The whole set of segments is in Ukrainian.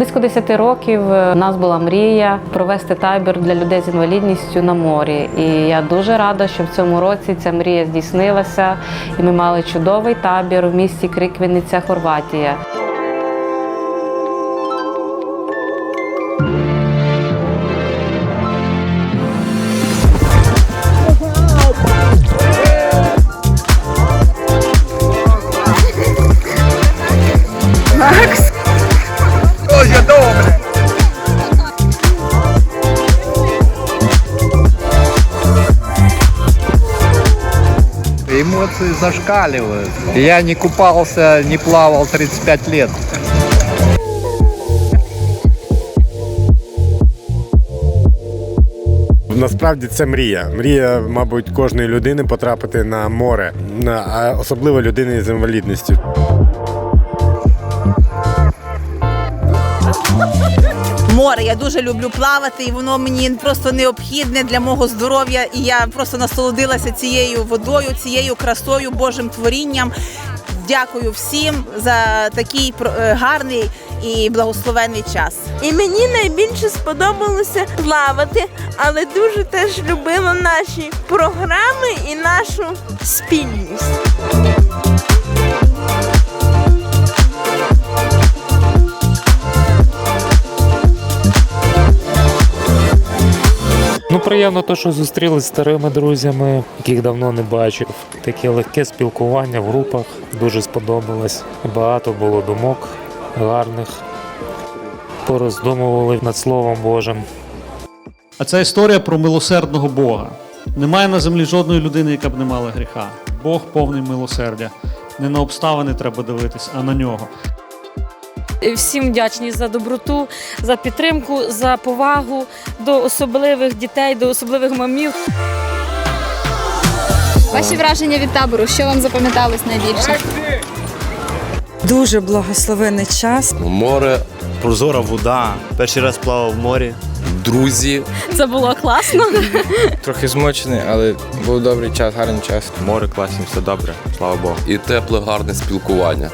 Близько 10 років е, у нас була мрія провести табір для людей з інвалідністю на морі. І я дуже рада, що в цьому році ця мрія здійснилася, і ми мали чудовий табір у місті Криквіниця, Хорватія. Эмоции зашкаливают. Я не купался, не плавал 35 лет. Насправді це мрія. Мрія, мабуть, кожної людини потрапити на море, а особливо людини з інвалідністю. Море. Я дуже люблю плавати, і воно мені просто необхідне для мого здоров'я. І я просто насолодилася цією водою, цією красою, Божим творінням. Дякую всім за такий е, гарний і благословенний час. І мені найбільше сподобалося плавати, але дуже теж любила наші програми і нашу спільність. Приємно те, що зустрілися з старими друзями, яких давно не бачив. Таке легке спілкування в групах дуже сподобалось. Багато було думок гарних. Пороздумували над Словом Божим. А це історія про милосердного Бога. Немає на землі жодної людини, яка б не мала гріха. Бог повний милосердя. Не на обставини треба дивитись, а на нього. Всім вдячні за доброту, за підтримку, за повагу до особливих дітей, до особливих мамів. Ваші враження від табору, що вам запам'яталось найбільше? Дуже благословений час. Море, прозора вода. Перший раз плавав в морі. Друзі. Це було класно. Трохи змочений, але був добрий час, гарний час. Море класне, все добре, слава Богу. і тепле, гарне спілкування.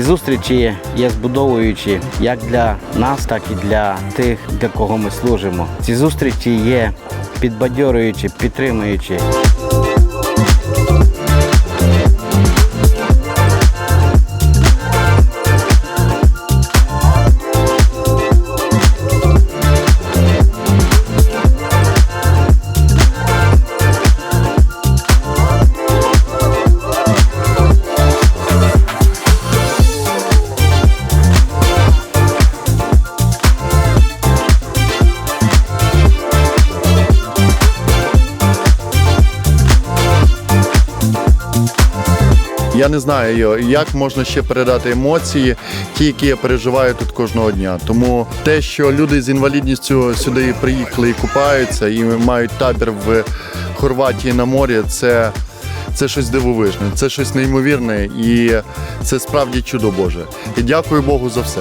Ці зустрічі є збудовуючі як для нас, так і для тих, для кого ми служимо. Ці зустрічі є підбадьорюючі, підтримуючі. Я не знаю, як можна ще передати емоції, ті, які я переживаю тут кожного дня. Тому те, що люди з інвалідністю сюди приїхали і купаються, і мають табір в Хорватії на морі, це, це щось дивовижне, це щось неймовірне, і це справді чудо Боже. І дякую Богу за все.